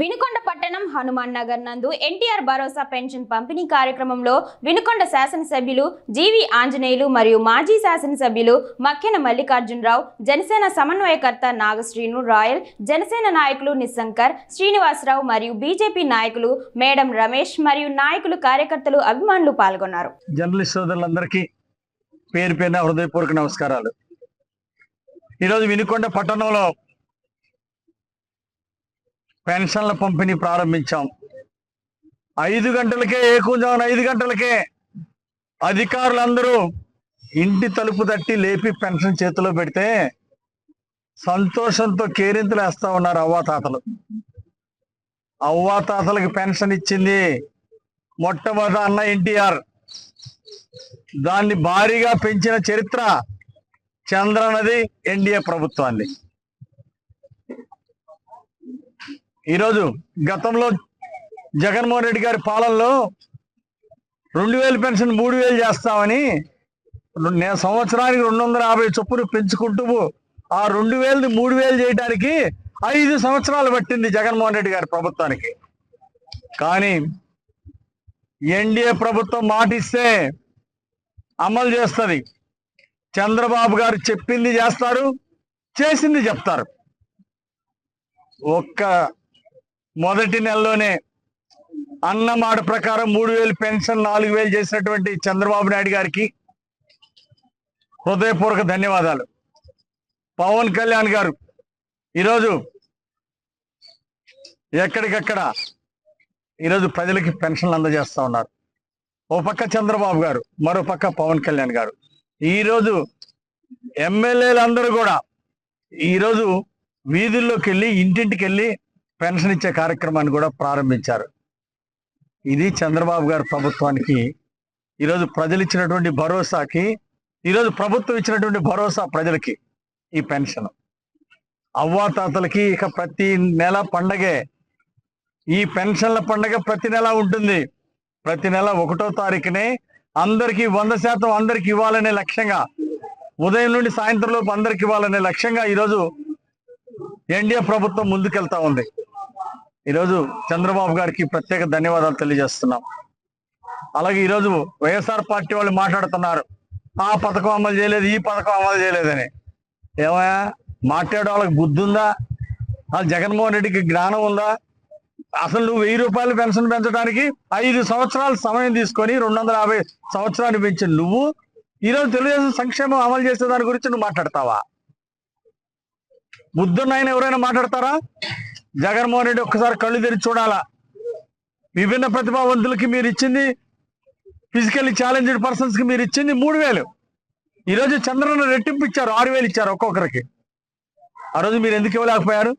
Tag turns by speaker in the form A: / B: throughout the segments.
A: వినుకొండ పట్టణం హనుమాన్ నగర్ నందు ఎన్టీఆర్ భరోసా పెన్షన్ పంపిణీ కార్యక్రమంలో వినుకొండ శాసనసభ్యులు జీవి ఆంజనేయులు మరియు మాజీ శాసనసభ్యులు మక్కెన మల్లికార్జునరావు జనసేన సమన్వయకర్త నాగశ్రీను రాయల్ జనసేన నాయకులు నిశంకర్ శ్రీనివాసరావు మరియు బీజేపీ నాయకులు మేడం రమేష్ మరియు నాయకులు కార్యకర్తలు అభిమానులు పాల్గొన్నారు.
B: జర్నలిస్ట్ సోదరులందరికీ పేరు పేరున హృదయపూర్వక నమస్కారాలు. ఈరోజు వినుకొండ పట్టణంలో పెన్షన్ల పంపిణీ ప్రారంభించాం. ఐదు గంటలకే ఏకుంజామున ఐదు గంటలకే అధికారులందరూ ఇంటి తలుపు తట్టి లేపి పెన్షన్ చేతిలో పెడితే సంతోషంతో కేరింతలు వేస్తా ఉన్నారు అవ్వాతాతలు అవ్వాతాతలకు పెన్షన్ ఇచ్చింది మొట్టమొదట అన్న ఎన్టీఆర్. దాన్ని భారీగా పెంచిన చరిత్ర చంద్రనది ఎన్డీఏ ప్రభుత్వాన్ని. ఈరోజు గతంలో జగన్మోహన్ రెడ్డి గారి పాలనలో రెండు వేలు పెన్షన్ మూడు వేలు చేస్తామని నేను సంవత్సరానికి రెండు వందల యాభై చొప్పున పెంచుకుంటూ ఆ రెండు వేలది మూడు వేలు చేయడానికి ఐదు సంవత్సరాలు పట్టింది జగన్మోహన్ రెడ్డి గారి ప్రభుత్వానికి. కానీ ఎన్డీఏ ప్రభుత్వం మాట ఇస్తే అమలు చేస్తుంది. చంద్రబాబు గారు చెప్పింది చేస్తారు చేసింది చెప్తారు. ఒక్క మొదటి నెలలోనే అన్నమాట ప్రకారం మూడు వేలు పెన్షన్ నాలుగు వేలు చేసినటువంటి చంద్రబాబు నాయుడు గారికి హృదయపూర్వక ధన్యవాదాలు. పవన్ కళ్యాణ్ గారు ఈరోజు ఎక్కడికక్కడ ఈరోజు ప్రజలకి పెన్షన్లు అందజేస్తా ఉన్నారు. ఓ పక్క చంద్రబాబు గారు మరో పక్క పవన్ కళ్యాణ్ గారు. ఈరోజు ఎమ్మెల్యేలందరూ కూడా ఈరోజు వీధుల్లోకి వెళ్ళి ఇంటింటికి వెళ్ళి పెన్షన్ ఇచ్చే కార్యక్రమాన్ని కూడా ప్రారంభించారు. ఇది చంద్రబాబు గారి ప్రభుత్వానికి ఈరోజు ప్రజలు ఇచ్చినటువంటి భరోసాకి ఈరోజు ప్రభుత్వం ఇచ్చినటువంటి భరోసా ప్రజలకి ఈ పెన్షన్. అవ్వాతాతలకి ఇక ప్రతి నెల పండగే. ఈ పెన్షన్ల పండగ ప్రతి నెల ఉంటుంది. ప్రతి నెల ఒకటో తారీఖునే అందరికీ వంద శాతం అందరికి ఇవ్వాలనే లక్ష్యంగా ఉదయం నుండి సాయంత్రం లోపు అందరికి ఇవ్వాలనే లక్ష్యంగా ఈరోజు ఎన్డీఏ ప్రభుత్వం ముందుకెళ్తా ఉంది. ఈరోజు చంద్రబాబు గారికి ప్రత్యేక ధన్యవాదాలు తెలియజేస్తున్నాం. అలాగే ఈరోజు వైఎస్ఆర్ పార్టీ వాళ్ళు మాట్లాడుతున్నారు. ఆ పథకం అమలు చేయలేదు ఈ పథకం అమలు చేయలేదని. ఏమయ్యా మాట్లాడే వాళ్ళకి బుద్ధి ఉందా? ఆ జగన్మోహన్ రెడ్డికి జ్ఞానం ఉందా? అసలు నువ్వు వెయ్యి రూపాయలు పెన్షన్ పెంచడానికి ఐదు సంవత్సరాలు సమయం తీసుకొని రెండు వందల యాభై సంవత్సరాలు పెంచిన నువ్వు ఈరోజు తెలుగుదేశం సంక్షేమం అమలు చేసే దాని గురించి నువ్వు మాట్లాడతావా? బుద్ధున్నాయన ఎవరైనా మాట్లాడతారా? జగన్మోహన్ రెడ్డి ఒక్కసారి కళ్ళు తెరిచి చూడాలా? విభిన్న ప్రతిభావంతులకి మీరు ఇచ్చింది ఫిజికల్లీ ఛాలెంజ్డ్ పర్సన్స్కి మీరు ఇచ్చింది మూడు వేలు. ఈరోజు చంద్రన్న రెట్టింపు ఇచ్చారు ఆరు వేలు ఇచ్చారు ఒక్కొక్కరికి. ఆ రోజు మీరు ఎందుకు ఇవ్వలేకపోయారు?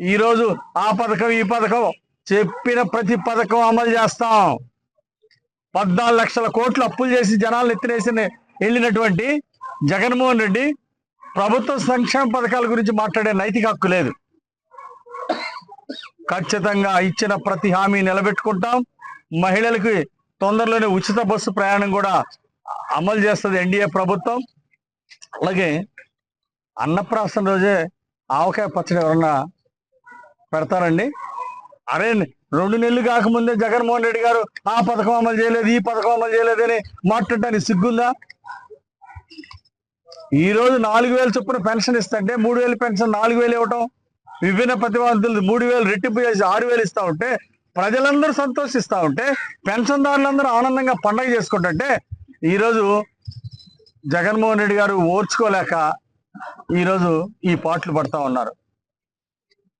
B: ఈరోజు ఆ పథకం ఈ పథకం చెప్పిన ప్రతి పథకం అమలు చేస్తాం. పద్నాలుగు లక్షల కోట్లు అప్పులు చేసి జనాలు ఎత్తినేసి వెళ్ళినటువంటి జగన్మోహన్ రెడ్డి ప్రభుత్వ సంక్షేమ పథకాల గురించి మాట్లాడే నైతిక హక్కు లేదు. ఖచ్చితంగా ఇచ్చిన ప్రతి హామీ నిలబెట్టుకుంటాం. మహిళలకి తొందరలోనే ఉచిత బస్సు ప్రయాణం కూడా అమలు చేస్తుంది ఎన్డీఏ ప్రభుత్వం. అలాగే అన్నప్రాసన రోజే ఆవకాయ పచ్చడి ఎవరన్నా పెడతారండి? అరే రెండు నెలలు కాకముందే జగన్మోహన్ రెడ్డి గారు ఆ పథకం అమలు చేయలేదు ఈ పథకం అమలు చేయలేదు అని మాట్లాడటానికి సిగ్గుందా? ఈరోజు నాలుగు వేలు చొప్పున పెన్షన్ ఇస్తుంటే మూడు వేలు పెన్షన్ నాలుగు వేలు ఇవ్వటం విభిన్న ప్రతిభావంతులు మూడు వేలు రెట్టింపు చేసి ఆరు వేలు ఇస్తా ఉంటే ప్రజలందరూ సంతోషిస్తా ఉంటే పెన్షన్దారులందరూ ఆనందంగా పండగ చేసుకుంటుంటే ఈరోజు జగన్మోహన్ రెడ్డి గారు ఓర్చుకోలేక ఈరోజు ఈ పాటలు పడతా ఉన్నారు.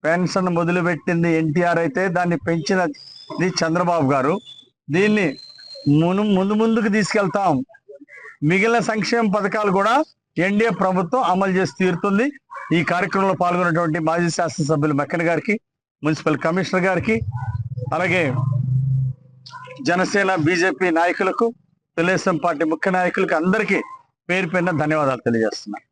B: పెన్షన్ మొదలుపెట్టింది ఎన్టీఆర్ అయితే దాన్ని పెంచినది చంద్రబాబు గారు. దీన్ని మును ముందు ముందుకు తీసుకెళ్తాం. మిగిలిన సంక్షేమ పథకాలు కూడా ఎన్డీఏ ప్రభుత్వం అమలు చేసి తీరుతుంది. ఈ కార్యక్రమంలో పాల్గొన్నటువంటి మాజీ శాసనసభ్యులు మెక్కన్ గారికి మున్సిపల్ కమిషనర్ గారికి అలాగే జనసేన బీజేపీ నాయకులకు తెలుగుదేశం పార్టీ ముఖ్య నాయకులకు అందరికీ పేరు పైన ధన్యవాదాలు తెలియజేస్తున్నాను.